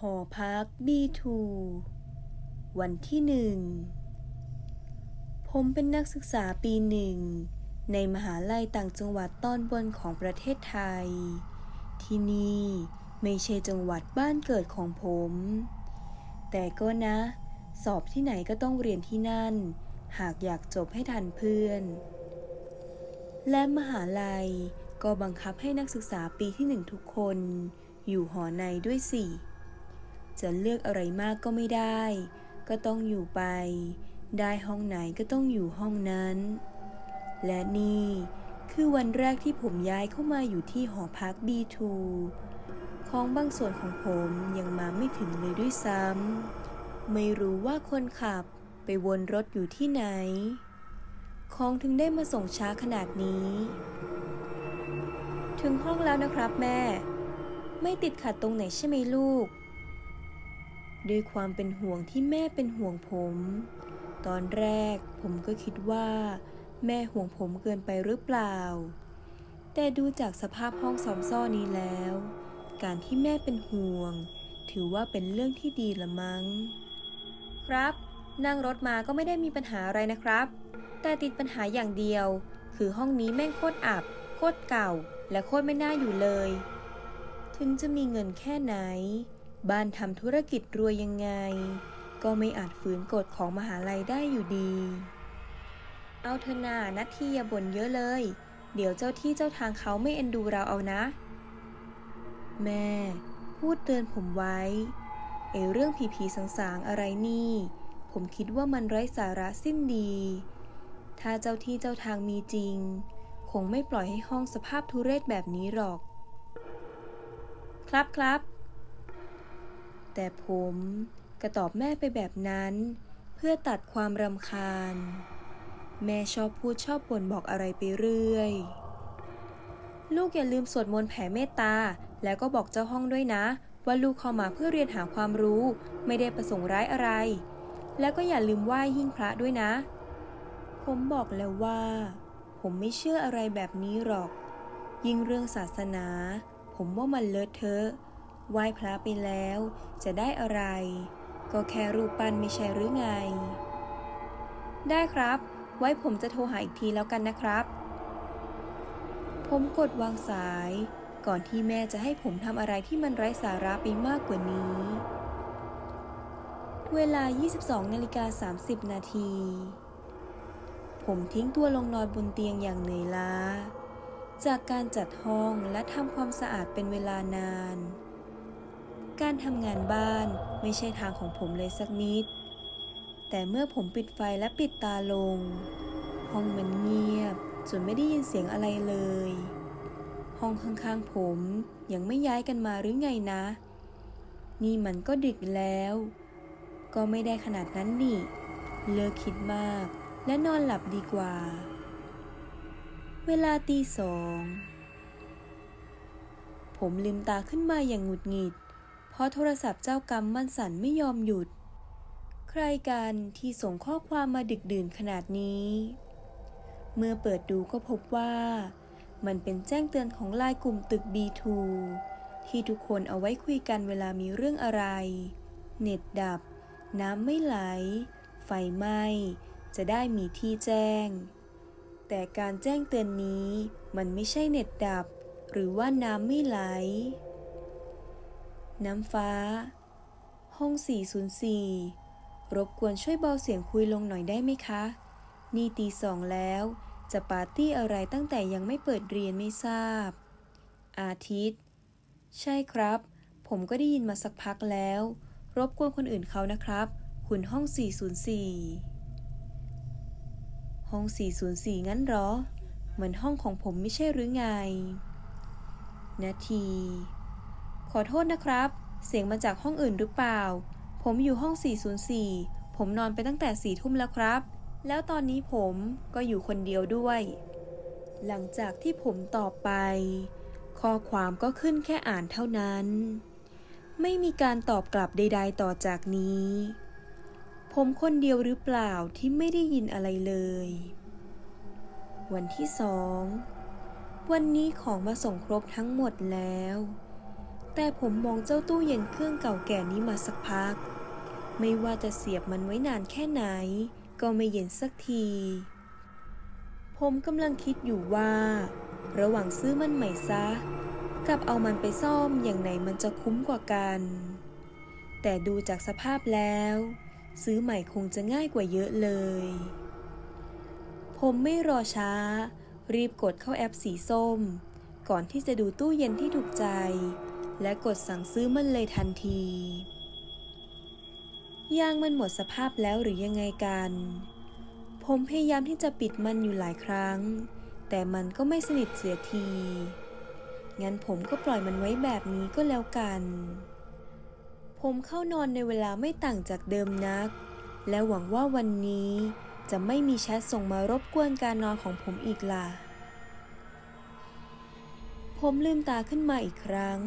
หอพัก B2 วันที่หนึ่ง ผมเป็นนักศึกษาปีหนึ่ง ในมหาลัยต่างจังหวัดตอนบนของประเทศไทย ที่นี่ไม่ใช่จังหวัดบ้านเกิดของผม แต่ก็นะ สอบที่ไหนก็ต้องเรียนที่นั่น หากอยากจบให้ทันเพื่อน และมหาลัยก็บังคับให้นักศึกษาปีที่หนึ่งทุกคน อยู่หอในด้วยสิ จะเลือกอะไรมากก็ไม่ได้ ก็ต้องอยู่ไป ได้ห้องไหนก็ต้องอยู่ห้องนั้น และนี่คือวันแรกที่ผมย้ายเข้ามาอยู่ที่หอพัก B2 ของบางส่วนของผมยังมาไม่ถึงเลยด้วยซ้ำ ไม่รู้ว่าคนขับไปวนรถอยู่ที่ไหน ของถึงได้มาส่งช้าขนาดนี้ ถึงห้องแล้วนะครับแม่ ไม่ติดขัดตรงไหนใช่ไหมลูก ด้วยความเป็นห่วงที่แม่เป็นห่วงผม ตอนแรกผมก็คิดว่า แม่ห่วงผมเกินไปหรือเปล่า แต่ดูจากสภาพห้องซ้อมซ่อนี้แล้ว การที่แม่เป็นห่วง ถือว่าเป็นเรื่องที่ดีละมั้ง ครับ นั่งรถมาก็ไม่ได้มีปัญหาอะไรนะครับ แต่ติดปัญหาอย่างเดียว คือห้องนี้แม่งโคตรอับ โคตรเก่า และโคตรไม่น่าอยู่เลย ถึงจะมีเงินแค่ไหน บ้านทำธุรกิจรวยยังไง ก็ไม่อาจฝืนกฎของมหาลัยได้อยู่ดี เอาเถอะนานัททีอย่าบ่นเยอะเลย เดี๋ยวเจ้าที่เจ้าทางเขาไม่เอ็นดูเราเอานะ แม่ พูดเตือนผมไว้ไอเรื่องผีผีๆสางๆอะไรนี่ ผมคิดว่ามันไร้สาระสิ้นดี ถ้าเจ้าที่เจ้าทางมีจริง คงไม่ปล่อยให้ห้องสภาพทุเรศแบบนี้หรอก ครับครับ แต่ผมก็ตอบแม่ไปแบบนั้น เพื่อตัดความรำคาญ แม่ชอบพูดชอบบ่นบอกอะไรไปเรื่อย ลูกอย่าลืมสวดมนต์แผ่เมตตา แล้วก็บอกเจ้าห้องด้วยนะ ว่าลูกเข้ามาเพื่อเรียนหาความรู้ ไม่ได้ประสงค์ร้ายอะไร แล้วก็อย่าลืมไหว้หิ้งพระด้วยนะ ผมบอกแล้วว่า ผมไม่เชื่ออะไรแบบนี้หรอก ยิ่งเรื่องศาสนา ผมว่ามันเลอะเทอะ ไหว้พระไปแล้ว จะได้อะไร ก็แค่รูปปั้นไม่ใช่หรือไง ได้ครับ ไว้ผมจะโทรหาอีกทีแล้วกันนะครับ ผมกดวางสาย ก่อนที่แม่จะให้ผมทำอะไรที่มันไร้สาระไปมากกว่านี้ เวลา 22นาฬิกา30 นาที ผมทิ้งตัวลงนอนบนเตียงอย่างเหนื่อยล้าจากการจัดห้องและทำความสะอาดเป็นเวลานาน การทำงานบ้านไม่ใช่ทางของผมเลยสักนิด แต่เมื่อผมปิดไฟและปิดตาลง ห้องมันเงียบจนไม่ได้ยินเสียงอะไรเลย ห้องข้างๆผมยังไม่ย้ายกันมาหรือไงนะ นี่มันก็ดึกแล้ว ก็ไม่ได้ขนาดนั้นนี่ เลิกคิดมากและนอนหลับดีกว่า เวลาตีสอง ผมลืมตาขึ้นมาอย่างหงุดหงิด เพราะโทรศัพท์เจ้ากรรมมันสั่นไม่ยอมหยุด ใครกันที่ส่งข้อความมาดึกดื่นขนาดนี้ เมื่อเปิดดูก็พบว่า มันเป็นแจ้งเตือนของไลน์กลุ่มตึก B2 ที่ทุกคนเอาไว้คุยกันเวลามีเรื่องอะไร เน็ตดับ น้ำไม่ไหล ไฟไหม้ จะได้มีที่แจ้ง แต่การแจ้งเตือนนี้มันไม่ใช่เน็ตดับ หรือว่าน้ำไม่ไหล น้ำฟ้า ห้อง 404 รบกวนช่วยเบาเสียงคุยลงหน่อยได้ไหมคะ นี่ตีสองแล้ว จะปาร์ตี้อะไรตั้งแต่ยังไม่เปิดเรียนไม่ทราบ อาทิตย์ ใช่ครับ ผมก็ได้ยินมาสักพักแล้ว รบกวนคนอื่นเขานะครับ คุณห้อง 404 ห้อง 404 งั้นหรอ เหมือนห้องของผมไม่ใช่หรือไง นาที อโทษนะครับ เสียงมาจากห้องอื่นหรือเปล่า ผมอยู่ห้อง 404 ผมนอนไปตั้งแต่สี่ทุ่มแล้วครับ แล้วตอนนี้ผมก็อยู่คนเดียวด้วย หลังจากที่ผมตอบไป ข้อความก็ขึ้นแค่อ่านเท่านั้น ไม่มีการตอบกลับใด ๆ ต่อจากนี้ ผมคนเดียวหรือเปล่าที่ไม่ได้ยินอะไรเลย วันที่สองวันนี้ของมาส่งครบทั้งหมดแล้ว แต่ผมมองเจ้าตู้เย็นเครื่องเก่าแก่นี้มาสักพัก ไม่ว่าจะเสียบมันไว้นานแค่ไหน ก็ไม่เย็นสักที ผมกำลังคิดอยู่ว่า ระหว่างซื้อมันใหม่ซะ กับเอามันไปซ่อมอย่างไหนมันจะคุ้มกว่ากัน แต่ดูจากสภาพแล้ว ซื้อใหม่คงจะง่ายกว่าเยอะเลย ผมไม่รอช้า รีบกดเข้าแอปสีส้ม ก่อนที่จะดูตู้เย็นที่ถูกใจ และกดสั่งซื้อมันเลยทันที ยางมันหมดสภาพแล้วหรือยังไงกัน ผมพยายามที่จะปิดมันอยู่หลายครั้ง แต่มันก็ไม่สนิทเสียที งั้นผมก็ปล่อยมันไว้แบบนี้ก็แล้วกัน ผมเข้านอนในเวลาไม่ต่างจากเดิมนัก และหวังว่าวันนี้จะไม่มีแชทส่งมารบกวนการนอนของผมอีกล่ะผมลืมตาขึ้นมาอีกครั้ง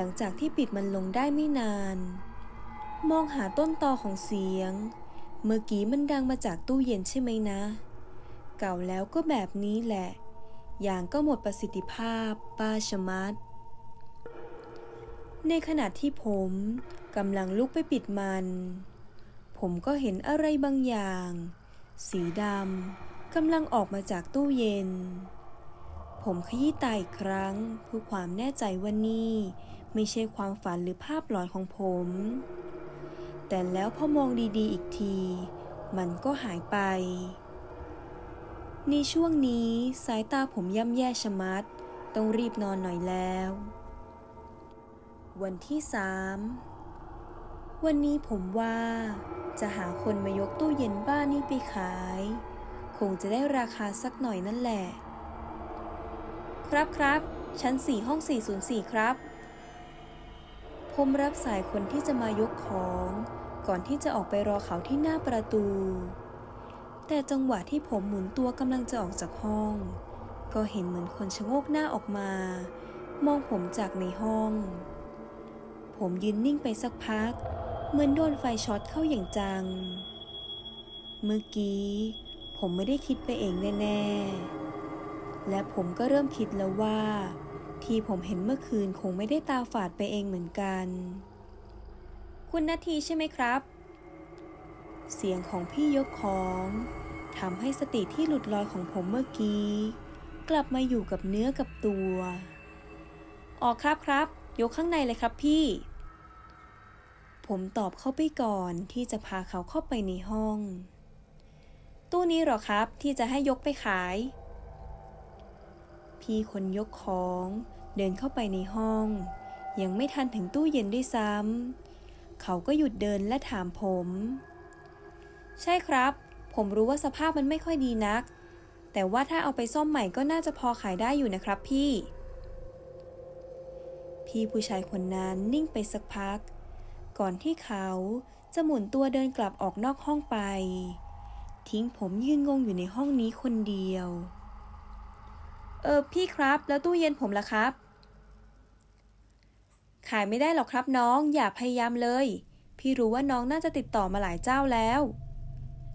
หลังจากที่ปิดมันลงได้ไม่นาน มองหาต้นตอของเสียง เมื่อกี้มันดังมาจากตู้เย็นใช่ไหมนะ เก่าแล้วก็แบบนี้แหละ อย่างก็หมดประสิทธิภาพป้าชะมัด ในขณะที่ผมกำลังลุกไปปิดมัน ผมก็เห็นอะไรบางอย่าง สีดำกำลังออกมาจากตู้เย็นผมขยี้ตาอีกครั้งเพื่อความแน่ใจว่านี่ ไม่ใช่ความฝันหรือภาพหลอนของผม แต่แล้วพอมองดีๆอีกที มันก็หายไป ในช่วงนี้สายตาผมย่ำแย่ชะมัด ต้องรีบนอนหน่อยแล้ว วันที่สามวันนี้ผมว่าจะหาคนมายกตู้เย็นบ้านนี้ไปขาย คงจะได้ราคาสักหน่อยนั่นแหละ ครับครับ ชั้น 4 ห้อง 404 ครับ มรับสายคนที่จะมายกของ ก่อนที่จะออกไปรอเขาที่หน้าประตู แต่จังหวะที่ผมหมุนตัวกำลังจะออกจากห้อง ก็เห็นเหมือนคนชะโงกหน้าออกมา มองผมจากในห้อง ผมยืนนิ่งไปสักพัก เหมือนโดนไฟช็อตเข้าอย่างจัง เมื่อกี้ ผมไม่ได้คิดไปเองแน่ ๆ และผมก็เริ่มคิดแล้วว่า ที่ผมเห็นเมื่อคืนคงไม่ได้ตาฝาดไปเองเหมือนกัน คุณนาทีใช่ไหมครับ เสียงของพี่ยกของทำให้สติที่หลุดลอยของผมเมื่อกี้ กลับมาอยู่กับเนื้อกับตัว ออกครับครับ ยกข้างในเลยครับพี่ ผมตอบเข้าไปก่อนที่จะพาเขาเข้าไปในห้อง ตู้นี้หรอครับที่จะให้ยกไปขาย พี่คนยกของ เดินเข้าไปในห้อง ยังไม่ทันถึงตู้เย็นด้วยซ้ำเขาก็หยุดเดินและถามผม ใช่ครับ ผมรู้ว่าสภาพมันไม่ค่อยดีนัก แต่ว่าถ้าเอาไปซ่อมใหม่ก็น่าจะพอขายได้อยู่นะครับพี่ พี่ผู้ชายคนนั้นนิ่งไปสักพัก ก่อนที่เขาจะหมุนตัวเดินกลับออกนอกห้องไป ทิ้งผมยืนงงอยู่ในห้องนี้คนเดียว เออพี่ครับ แล้วตู้เย็นผมล่ะครับ ขายไม่ได้หรอกครับน้องอย่าพยายามเลย พี่รู้ว่าน้องน่าจะติดต่อมาหลายเจ้าแล้ว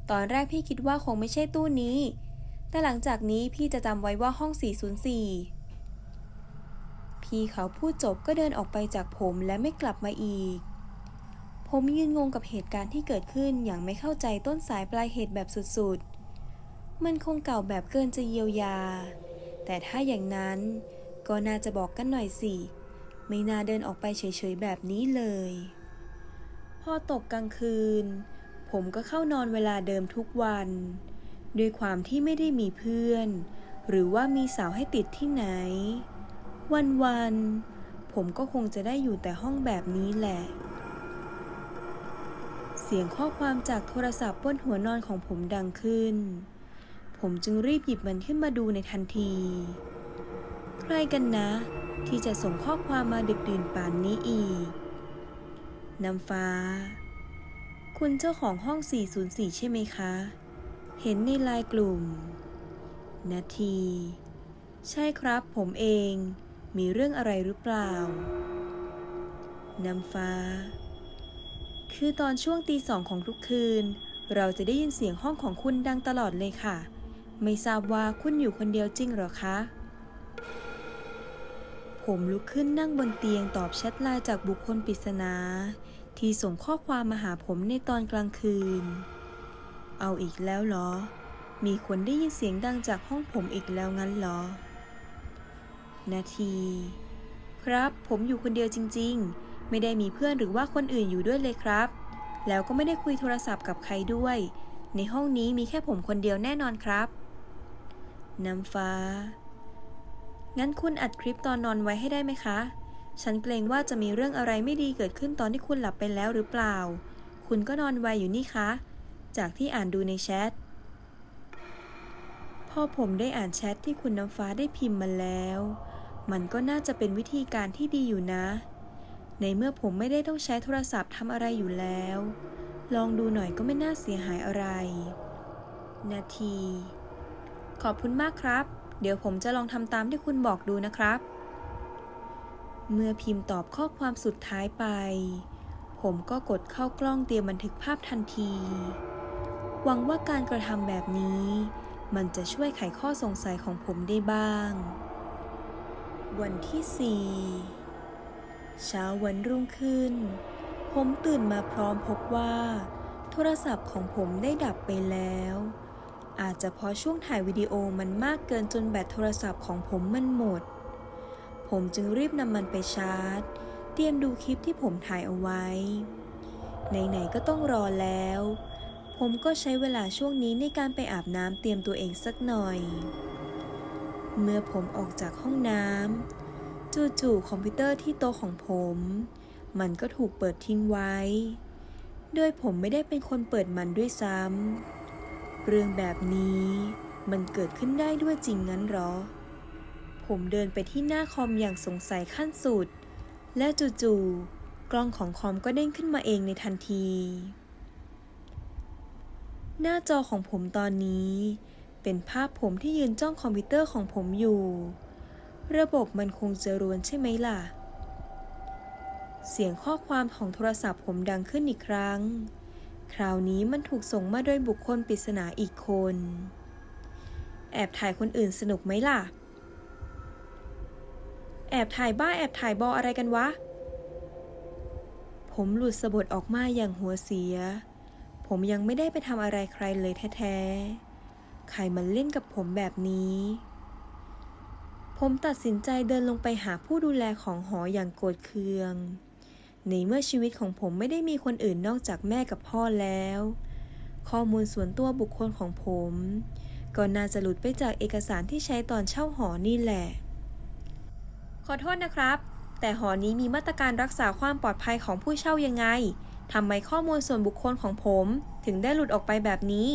ตอนแรกพี่คิดว่าคงไม่ใช่ตู้นี้ แต่หลังจากนี้พี่จะจำไว้ว่าห้อง 404 พี่เขาพูดจบก็เดินออกไปจากผมและไม่กลับมาอีก ผมยืนงงกับเหตุการณ์ที่เกิดขึ้นอย่างไม่เข้าใจต้นสายปลายเหตุแบบสุดๆ มันคงเก่าแบบเกินจะเยียวยา แต่ถ้าอย่างนั้นก็น่าจะบอกกันหน่อยสิ ไม่น่าเดินออกไปเฉยๆแบบนี้เลย พอตกกลางคืน ผมก็เข้านอนเวลาเดิมทุกวัน ด้วยความที่ไม่ได้มีเพื่อน หรือว่ามีสาวให้ติดที่ไหน วันๆ ผมก็คงจะได้อยู่แต่ห้องแบบนี้แหละ เสียงข้อความจากโทรศัพท์บนหัวนอนของผมดังขึ้น ผมจึงรีบหยิบมันขึ้นมาดูในทันที ใครกันนะ ที่จะส่งข้อความมาดึกดื่นป่านนี้อีก น้ำฟ้า คุณเจ้าของห้อง 404 ใช่ไหมคะ เห็นในไลน์กลุ่ม นาที ใช่ครับผมเอง มีเรื่องอะไรหรือเปล่า น้ำฟ้า คือตอนช่วงตีสองของทุกคืนเราจะได้ยินเสียงห้องของคุณดังตลอดเลยค่ะ ไม่ทราบว่าคุณอยู่คนเดียวจริงหรอคะผผมลุกขึ้นนั่งบนเตียงตอบแชทไลน์จากบุคคลปริศนา ที่ส่งข้อความมาหาผมในตอนกลางคืน เอาอีกแล้วเหรอ มีคนได้ยินเสียงดังจากห้องผมอีกแล้วงั้นเหรอ นาที ครับ ผมอยู่คนเดียวจริง ๆ ไม่ได้มีเพื่อนหรือว่าคนอื่นอยู่ด้วยเลยครับ แล้วก็ไม่ได้คุยโทรศัพท์กับใครด้วยในห้องนี้มีแค่ผมคนเดียวแน่นอนครับ น้ำฟ้า งั้นคุณอัดคลิปตอนนอนไว้ให้ได้ไหมคะ ฉันเกรงว่าจะมีเรื่องอะไรไม่ดีเกิดขึ้นตอนที่คุณหลับไปแล้วหรือเปล่า คุณก็นอนไวอยู่นี่คะ จากที่อ่านดูในแชทพอผมได้อ่านแชทที่คุณน้ำฟ้าได้พิมพ์มาแล้ว มันก็น่าจะเป็นวิธีการที่ดีอยู่นะ ในเมื่อผมไม่ได้ต้องใช้โทรศัพท์ทำอะไรอยู่แล้ว ลองดูหน่อยก็ไม่น่าเสียหายอะไร นาที ขอบคุณมากครับ เดี๋ยวผมจะลองทำตามที่คุณบอกดูนะครับ เมื่อพิมพ์ตอบข้อความสุดท้ายไป ผมก็กดเข้ากล้องเตรียมบันทึกภาพทันที หวังว่าการกระทำแบบนี้ มันจะช่วยไขข้อสงสัยของผมได้บ้าง วันที่ 4 เช้าวันรุ่งขึ้น ผมตื่นมาพร้อมพบว่า โทรศัพท์ของผมได้ดับไปแล้ว อาจจะเพราะช่วงถ่ายวิดีโอมันมากเกินจนแบตโทรศัพท์ของผมมันหมด ผมจึงรีบนำมันไปชาร์จ เตรียมดูคลิปที่ผมถ่ายเอาไว้ ไหนๆก็ต้องรอแล้ว ผมก็ใช้เวลาช่วงนี้ในการไปอาบน้ำเตรียมตัวเองสักหน่อย เมื่อผมออกจากห้องน้ำจู่ๆคอมพิวเตอร์ที่โต๊ะของผม มันก็ถูกเปิดทิ้งไว้ โดยผมไม่ได้เป็นคนเปิดมันด้วยซ้ำ เรื่องแบบนี้มันเกิดขึ้นได้ด้วยจริงงั้นหรอ ผมเดินไปที่หน้าคอมอย่างสงสัยขั้นสุด และจู่ๆกล้องของคอมก็เด้งขึ้นมาเองในทันที หน้าจอของผมตอนนี้ เป็นภาพผมที่ยืนจ้องคอมพิวเตอร์ของผมอยู่ ระบบมันคงจะรวนใช่ไหมล่ะ เสียงข้อความของโทรศัพท์ผมดังขึ้นอีกครั้ง คราวนี้มันถูกส่งมาโดยบุคคลปริศนาอีกคน แอบถ่ายคนอื่นสนุกไหมล่ะ แอบถ่ายบ้าแอบถ่ายบออะไรกันวะ ผมหลุดสะบดออกมาอย่างหัวเสีย ผมยังไม่ได้ไปทำอะไรใครเลยแท้ๆ ใครมันเล่นกับผมแบบนี้ ผมตัดสินใจเดินลงไปหาผู้ดูแลของหออย่างโกรธเคือง ในเมื่อชีวิตของผมไม่ได้มีคนอื่นนอกจากแม่กับพ่อแล้ว ข้อมูลส่วนตัวบุคคลของผม ก็น่าจะหลุดไปจากเอกสารที่ใช้ตอนเช่าหอนี่แหละ ขอโทษนะครับ แต่หอนี้มีมาตรการรักษาความปลอดภัยของผู้เช่ายังไงทำไมข้อมูลส่วนบุคคลของผมถึงได้หลุดออกไปแบบนี้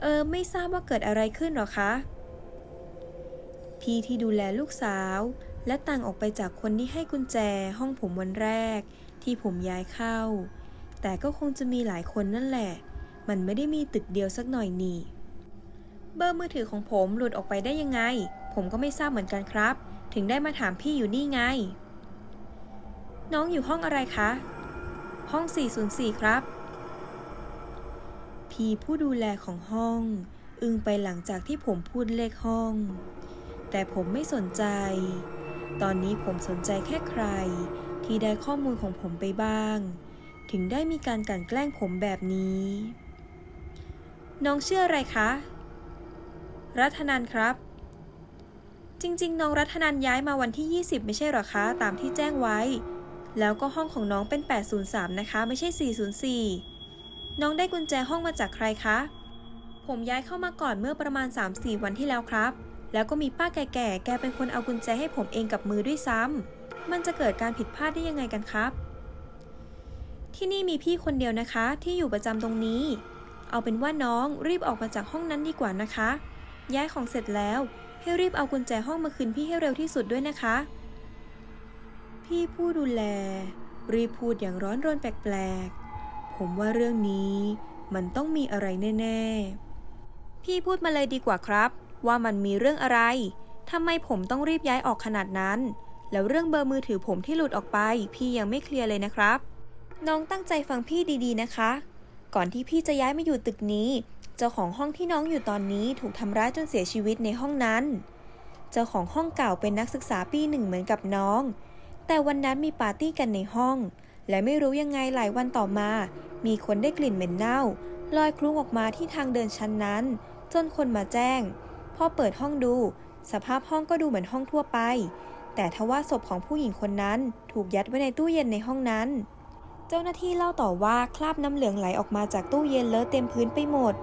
เออ ไม่ทราบว่าเกิดอะไรขึ้นหรอคะ พี่ที่ดูแลลูกสาว และต่างออกไปจากคนที่ให้กุญแจห้องผมวันแรก ที่ผมย้ายเข้า แต่ก็คงจะมีหลายคนนั่นแหละ มันไม่ได้มีตึกเดียวสักหน่อยนี่ เบอร์มือถือของผมหลุดออกไปได้ยังไง ผมก็ไม่ทราบเหมือนกันครับ ถึงได้มาถามพี่อยู่นี่ไง น้องอยู่ห้องอะไรคะ ห้อง 404 ครับ พี่ผู้ดูแลของห้อง อึ้งไปหลังจากที่ผมพูดเลขห้อง แต่ผมไม่สนใจ ตอนนี้ผมสนใจแค่ใคร ที่ได้ข้อมูลของผมไปบ้าง ถึงได้มีการกลั่นแกล้งผมแบบนี้ น้องเชื่ออะไรคะ รัฐนันครับ จริง ๆ น้องรัฐนันย้ายมาวันที่ 20 ไม่ใช่หรอคะ ตามที่แจ้งไว้ แล้วก็ห้องของน้องเป็น 803 นะคะ ไม่ใช่ 404 น้องได้กุญแจห้องมาจากใครคะ ผมย้ายเข้ามาก่อนเมื่อประมาณ 3-4 วันที่แล้วครับ แล้วก็มีป้าแก่ๆ แกเป็นคนเอากุญแจให้ผมเองกับมือด้วยซ้ำ มันจะเกิดการผิดพลาดได้ยังไงกันครับ ที่นี่มีพี่คนเดียวนะคะ ที่อยู่ประจำตรงนี้ เอาเป็นว่าน้องรีบออกมาจากห้องนั้นดีกว่านะคะ ย้ายของเสร็จแล้ว ให้รีบเอากุญแจห้องมาคืนพี่ให้เร็วที่สุดด้วยนะคะ พี่ผู้ดูแล รีบพูดอย่างร้อนรนแปลกๆ ผมว่าเรื่องนี้มันต้องมีอะไรแน่ ๆ พี่พูดมาเลยดีกว่าครับ ว่ามันมีเรื่องอะไรทำไมผมต้องรีบย้ายออกขนาดนั้น แล้วเรื่องเบอร์มือถือผมที่หลุดออกไป พี่ยังไม่เคลียร์เลยนะครับ น้องตั้งใจฟังพี่ดีๆนะคะ ก่อนที่พี่จะย้ายมาอยู่ตึกนี้ เจ้าของห้องที่น้องอยู่ตอนนี้ถูกทำร้ายจนเสียชีวิตในห้องนั้น เจ้าของห้องเก่าเป็นนักศึกษาปีหนึ่งเหมือนกับน้อง แต่วันนั้นมีปาร์ตี้กันในห้อง และไม่รู้ยังไงหลายวันต่อมา มีคนได้กลิ่นเหม็นเน่าลอยคลุ้งออกมาที่ทางเดินชั้นนั้น จนคนมาแจ้ง อเปิดห้องดู สภาพห้องก็ดูเหมือนห้องทั่วไป แต่ทว่าศพของผู้หญิงคนนั้นถูกยัดไว้ในตู้เย็นในห้องนั้น เจ้าหน้าที่เล่าต่อว่าคราบน้ำเหลืองไหลออกมาจากตู้เย็นเลอะเต็มพื้นไปหมด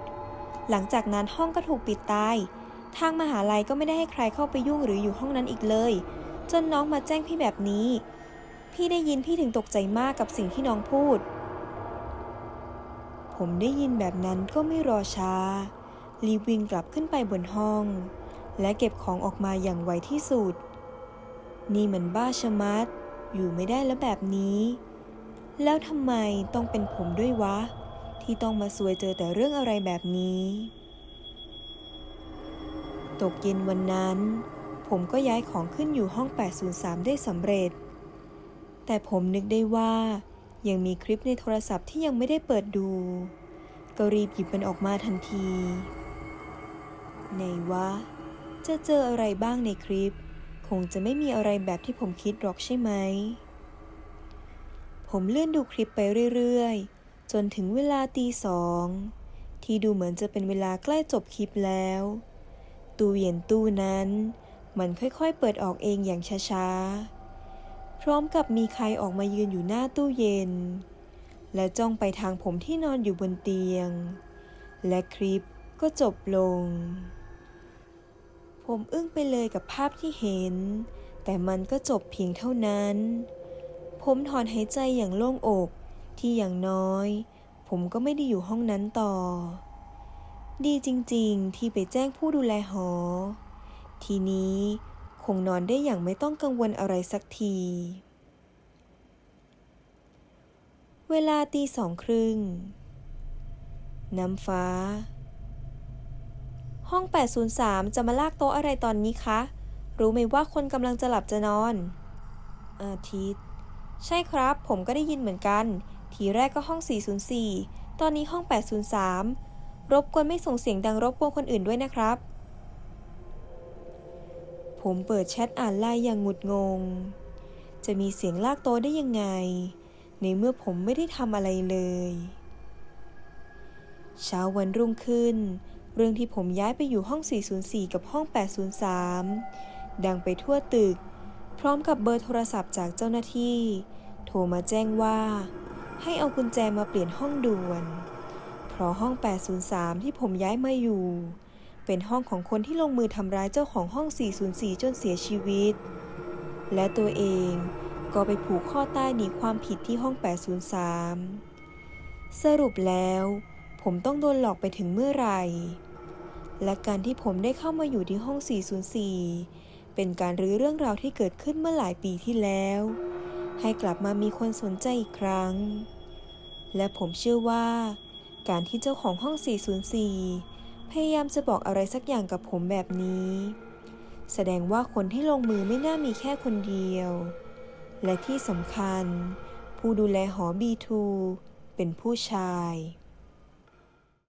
หลังจากนั้นห้องก็ถูกปิดตาย ทางมหาลัยก็ไม่ได้ให้ใครเข้าไปยุ่งหรืออยู่ห้องนั้นอีกเลย จนน้องมาแจ้งพี่แบบนี้ พี่ได้ยินพี่ถึงตกใจมากกับสิ่งที่น้องพูด ผมได้ยินแบบนั้นก็ไม่รอช้า รีบวิ่งกลับขึ้นไปบนห้อง และเก็บของออกมาอย่างไวที่สุด นี่มันบ้าชะมัด อยู่ไม่ได้แล้วแบบนี้ แล้วทำไมต้องเป็นผมด้วยวะ ที่ต้องมาซวยเจอแต่เรื่องอะไรแบบนี้ ตกเย็นวันนั้น ผมก็ย้ายของขึ้นอยู่ห้อง 803 ได้สำเร็จ แต่ผมนึกได้ว่ายังมีคลิปในโทรศัพท์ที่ยังไม่ได้เปิดดู ก็รีบหยิบมันออกมาทันที ไหนวะ จะเจออะไรบ้างในคลิป คงจะไม่มีอะไรแบบที่ผมคิดหรอกใช่ไหม ผมเลื่อนดูคลิปไปเรื่อยๆ จนถึงเวลาตีสองที่ดูเหมือนจะเป็นเวลาใกล้จบคลิปแล้ว ตู้เย็นตู้นั้น มันค่อยๆ เปิดออกเองอย่างช้าๆ พร้อมกับมีใครออกมายืนอยู่หน้าตู้เย็น และจ้องไปทางผมที่นอนอยู่บนเตียง และคลิปก็จบลง ผมอึ้งไปเลยกับภาพที่เห็น แต่มันก็จบเพียงเท่านั้น ผมถอนหายใจอย่างโล่งอก ที่อย่างน้อย ผมก็ไม่ได้อยู่ห้องนั้นต่อ ดีจริงๆ ที่ไปแจ้งผู้ดูแลหอ ทีนี้คงนอนได้อย่างไม่ต้องกังวลอะไรสักที เวลาตีสองครึ่ง น้ำฟ้า ห้อง 803 จะมาลากโต๊ะอะไรตอนนี้คะ รู้ไหมว่าคนกำลังจะหลับจะนอน อาทิตย์ ใช่ครับ ผมก็ได้ยินเหมือนกัน ทีแรกก็ห้อง 404 ตอนนี้ห้อง 803 รบกวนไม่ส่งเสียงดังรบกวนคนอื่นด้วยนะครับ ผมเปิดแชทอ่านไลน์อย่างหงุดงง จะมีเสียงลากโต๊ะได้ยังไง ในเมื่อผมไม่ได้ทำอะไรเลย เช้าวันรุ่งขึ้น เรื่องที่ผมย้ายไปอยู่ห้อง 404 กับห้อง 803 ดังไปทั่วตึก พร้อมกับเบอร์โทรศัพท์จากเจ้าหน้าที่ โทรมาแจ้งว่า ให้เอากุญแจมาเปลี่ยนห้องด่วน เพราะห้อง 803 ที่ผมย้ายมาอยู่ เป็นห้องของคนที่ลงมือทำร้ายเจ้าของห้อง 404 จนเสียชีวิต และตัวเองก็ไปผูกข้อใต้หนีความผิดที่ห้อง 803 สรุปแล้ว ผมต้องโดนหลอกไปถึงเมื่อไหร่ และการที่ผมได้เข้ามาอยู่ที่ห้อง 404 เป็นการรื้อเรื่องราวที่เกิดขึ้นเมื่อหลายปีที่แล้ว ให้กลับมามีคนสนใจอีกครั้ง และผมเชื่อว่า การที่เจ้าของห้อง 404 พยายามจะบอกอะไรสักอย่างกับผมแบบนี้ แสดงว่าคนที่ลงมือไม่น่ามีแค่คนเดียว และที่สำคัญ ผู้ดูแลหอ B2 เป็นผู้ชาย